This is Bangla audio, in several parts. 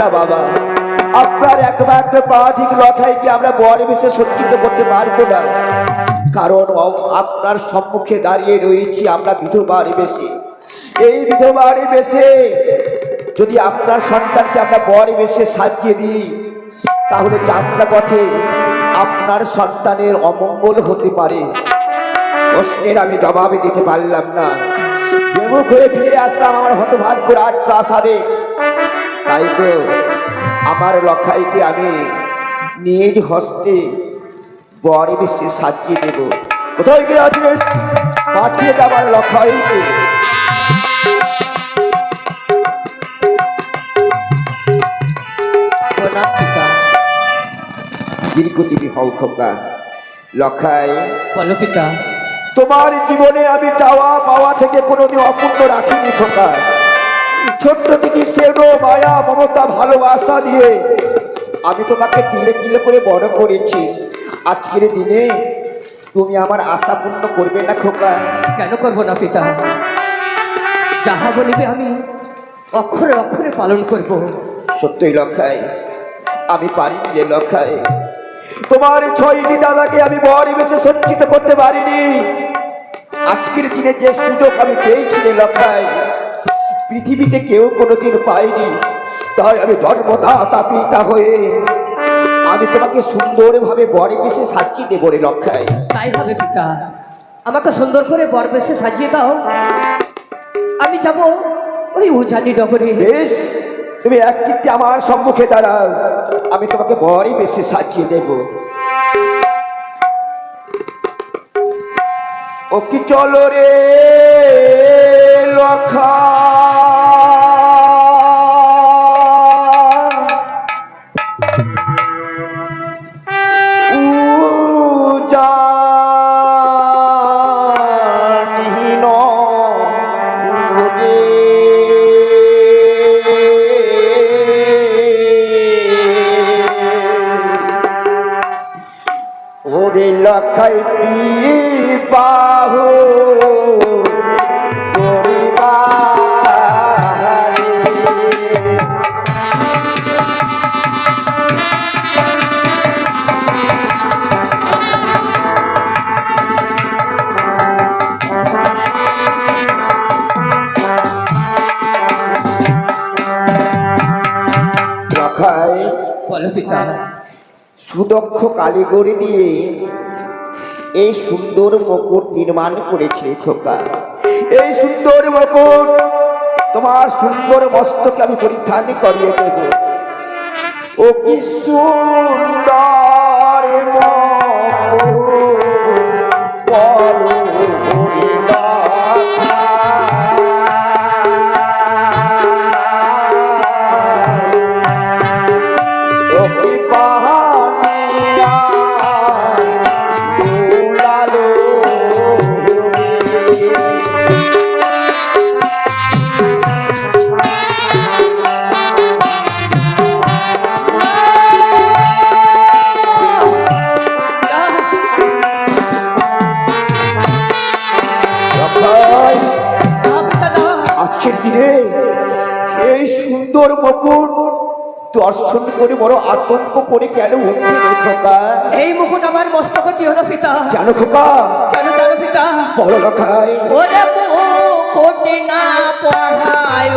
না বাবা। আপনার একমাত্র পাঠিক লখাইকে আমরা বড় বেশি সজ্জিত করতে পারব না? কারণ আপনার সম্মুখে দাঁড়িয়ে রয়েছি আমরা বিধবার বেশি এই বিধবার বেশে যদি আপনার সন্তানকে আমরা বড় বেশে সাজিয়ে দিই, তাহলে যাত্রা পথে আপনার সন্তানের অমঙ্গল হতে পারে। প্রশ্নের আমি জবাবে দিতে পারলাম না। বেমুখ হয়ে ফিরে আসলাম আমার হতভাগ্য রাজ প্রাসাদে তাই তো আমার লখাইকে আমি নিজ হস্তে বড় বেশি সাজিয়ে দেব। কোথায় গিয়ে আছিস? পাঠিয়ে দে আমার লখাইকে। দীর্ঘজীবী হও খোকা। লখাই বলো পিতা। তোমার জীবনে আমি চাওয়া পাওয়া থেকে কোনোদিন অপূর্ণ রাখিনি খোকা। ছোট্ট থেকে সেনো মায়া মমতা ভালোবাসা দিয়ে। আমি তোমাকে তিলে তিলে করে বড় করেছি। আজকের দিনে তুমি আমার আশা পূর্ণ করবে না খোকা। কেন করব না পিতা? যাহা বলিবে আমি অক্ষরে অক্ষরে পালন করব। সত্যই লক্ষাই আমি পারিনি রে লক্ষাই তোমার ছয়টি দাদাকে আমি বড় বেশি সজ্জিত করতে পারিনি। আজকের দিনে যে সুযোগ আমি পেয়েছি রে লক্ষাই পৃথিবীতে কেউ কোনোদিন পায়নি। তাই আমি জন্মদাতা পিতা হয়ে আমি তোমাকে সুন্দরভাবে বড় বেশি সাজিয়ে দেবো রে লক্ষাই তাই হবে পিতা। আমাকে সুন্দর করে বরবেশে সাজিয়ে দাও। আমি যাব ওই উজানি নগরে। বেশ তুমি এক চিত্তে আমার সম্মুখে দাঁড়াও। আমি তোমাকে বড় বেশি সাজিয়ে দেব। ও কি চলো রে লখা? বলো পিতা। সুদক্ষ কারিগরি দিয়ে এই সুন্দর মুকুট নির্মাণ করেছে খোকা। এই সুন্দর মুকুট, তোমার সুন্দর মস্তকে আমি পরিধান করিয়ে দেব। ও কি সুন্দর মুকুট আজকের দিনে। এই সুন্দর মুকুট দর্শন করে বড় আতঙ্ক করে কেন উঠতে রে খোকা? এই মুকুট আমার মস্তপতি হলো পিতা। কেন খোকা? কেন জানো পিতা? বড় লখাই ওরে কোটে না পড়ায়।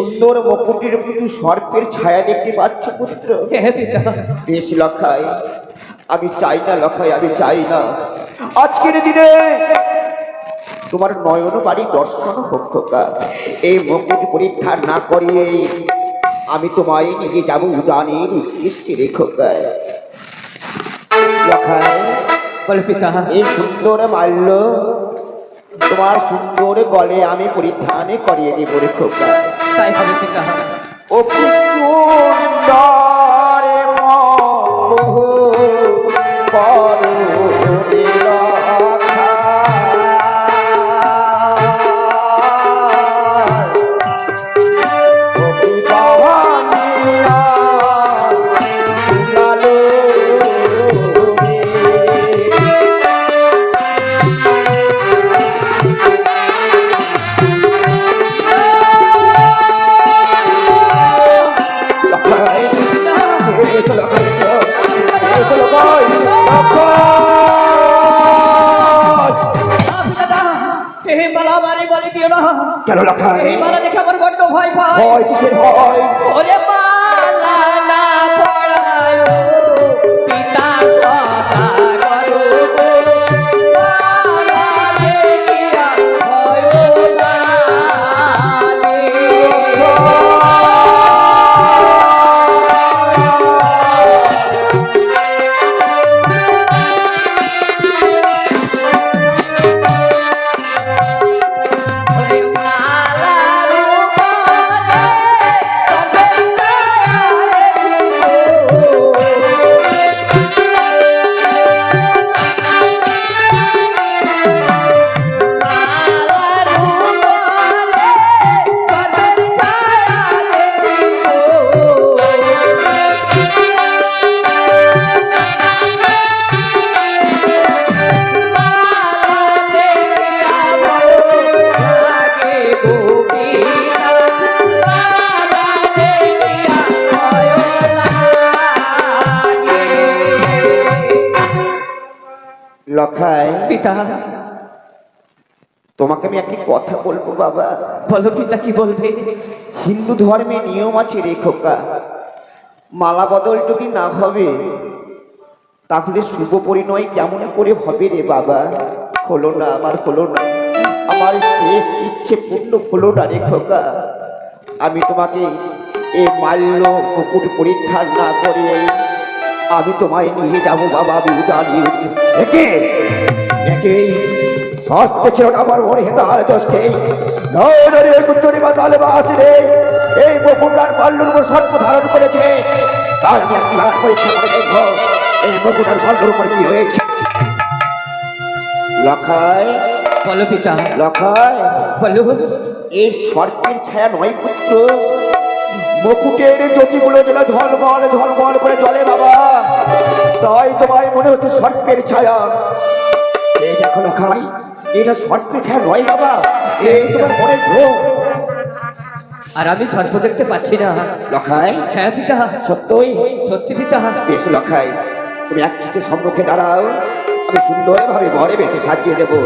সুন্দর মুকুটের প্রতি সর্পের ছায়া দেখতে পাচ্ছ পুত্র। পিতা বেশ লখাই আমি চাই না লখাই আমি চাই না। আজকের দিনে তোমার নয়ন বাড়ি দর্শন হোক এই মুকুট পরীক্ষা না করিয়ে আমি তোমায় নিয়ে যাব উদানের উদ্দেশ্যে রে খোকা। লখাই বলে এই সুন্দর মাল্য তোমার সুন্দর গলে আমি পরিধানে করিয়ে দিব রে খোকা। তাই হবে পিতা ও কি সুন্দর এই মালা বাড়ি বলে দিও না। কেন লখাই এই মালা দেখে আমার বড্ড ভয় পায়। ভয় কিসের ভয়? ওরে মালা না পড়ায় পিতা লখাই পিতা। তোমাকে আমি একটি কথা বলব বাবা। বলো পিতা কি বলবে? হিন্দু ধর্মে নিয়ম আছে রে খোকা। মালা বদল যদি না হবে তাহলে শুভ পরিণয় কেমন করে হবে রে বাবা? হলো না আমার হলো না। আমার শেষ ইচ্ছে পূর্ণ হলো না রে খোকা। আমি তোমাকে এই মাল্য মুকুট পরীক্ষা না করে আমি তোমায় নিয়ে যাব বাবা আমি জানি একে একেই হস্তে ছিল আমার মনে হেতাল নরে বা তালে বাসি রে এই মুকুটার পাল্লুর উপর সর্প ধারণ করেছে। তার আমি একবার পরীক্ষা করে দেখব? এই মুকুটার পাল্লুর উপর কি হয়েছে? লখায় বলো পিতা। লখায় বলো। এই সর্পের ছায়া নয় পুত্র। মুকুটের জ্যোতিগুলো যেন ঝলমল ঝলমল করে চলে বাবা। তাই তোমায় মনে হচ্ছে সর্পের ছায়া। এই দেখো না খাই এটা সর্পের ছায়া নয় বাবা এই তোমার মনের ভ্রম আর আমি সর্প দেখতে পাচ্ছি না। লখাই। হ্যাঁ পিতা। সত্যই? সত্যি পিতা। বেশ লখাই তুমি এক চিঠি সম্মুখে দাঁড়াও। আমি সুন্দরভাবে ঘরে বেশি সাজিয়ে দেবো।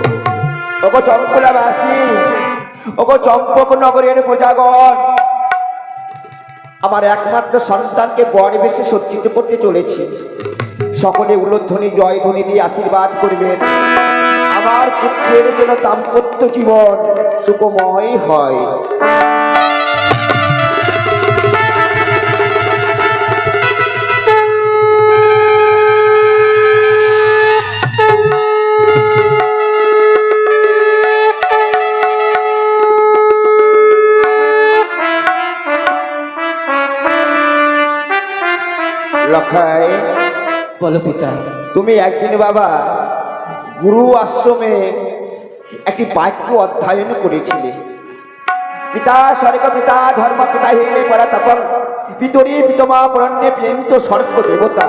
ওগো চম্পলাবাসী ওগো চম্পক নগরের প্রজাগণ আমার একমাত্র সন্তানকে বড় বেশি সজ্জিত করতে চলেছি। সকলে উলধ্বনি, জয়ধ্বনি দিয়ে আশীর্বাদ করবেন আমার পুত্রের জন্য দাম্পত্য জীবন সুখময় হয়। বলো পিতা। তুমি একদিন বাবা গুরু আশ্রমে একটি বাক্য অধ্যয়ন করেছিলে। পিতা স্বর্গ পিতা ধর্ম পিতা হেলে পরা তপন পিতরি পিতমা পরণ্যে প্রেমিত স্বর্গ দেবতা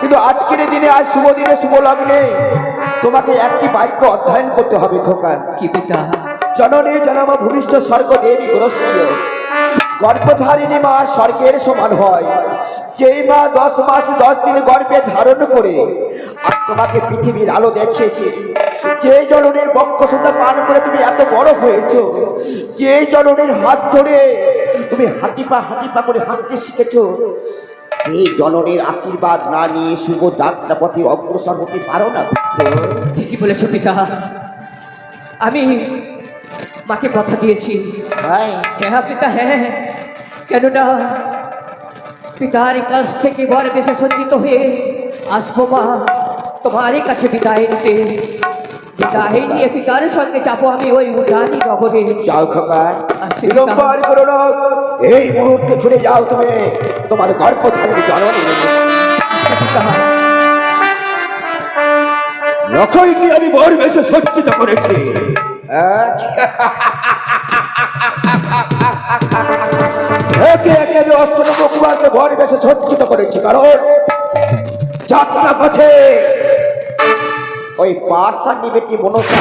কিন্তু আজকের দিনে আজ শুভ দিনে শুভ লগ্নে তোমাকে একটি বাক্য অধ্যয়ন করতে হবে খোকা। কি পিতা? জননী জনম ভূমিষ্ঠ স্বর্গ দেবী গুরস্য গর্ভধারিণী মা স্বর্গের সমান হয়। যেই মা দশ মাস, দশ দিন গর্ভে ধারণ করে, আজ তোমাকে পৃথিবীর আলো দেখিয়েছে। যে জননীর বক্ষসুতা পান করে তুমি এত বড় হয়েছ যে জননীর হাত ধরে তুমি হাঁটি পা হাঁটি পা করে হাঁটতে শিখেছ, সেই জননীর আশীর্বাদ না নিয়ে শুভ যাত্রা পথে অগ্রসর হতে পারো না ঠিকই বলেছ পিতা। আমি মাকে কথা দিয়েছি। হ্যাঁ পিতা হ্যাঁ কেননা পিতার কাছ থেকে বর বেশে সজ্জিত হয়ে আসব মা তোমারই কাছে বিদায় নিতে। বিদায় নিয়ে পিতার সঙ্গে যাব আমি ওই উজানি নগরে। যাও আসছি, আর করো না। এই মুহূর্তে ছুটে যাও তুমি। তোমার গর্ভধারী জননী পিতা, লক্ষই কি আমি বর বেশে সজ্জিত করেছি? একে একে আমি অষ্টনব কুমারকে বর বেশে সজ্জিত করেছি, কারণ যাত্রা পথে ওই পাশা নিবেটি মনসা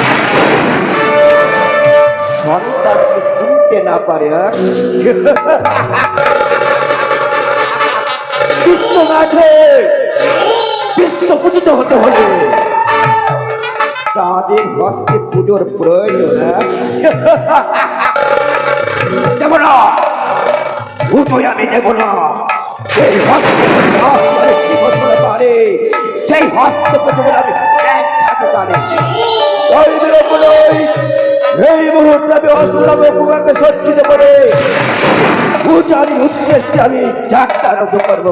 সন্তানকে চিনতে না পারে হ্যাঁ? বিশ্ব আছে, বিশ্ব পূজিত হতে হলে চাঁদের হস্তে পুজোর প্রয়োজন। দেব না। পুজোয় আমি দেব না। সেই হস্তে সেই হস্তে এই মুহূর্তে আমি সজ্জিত করে পূজারির উদ্দেশ্যে আমি আরম্ভ করব।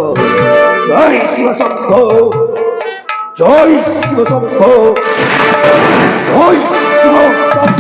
জয় শিবশম্ভ জয় শিবশম্ভ জয় শিব।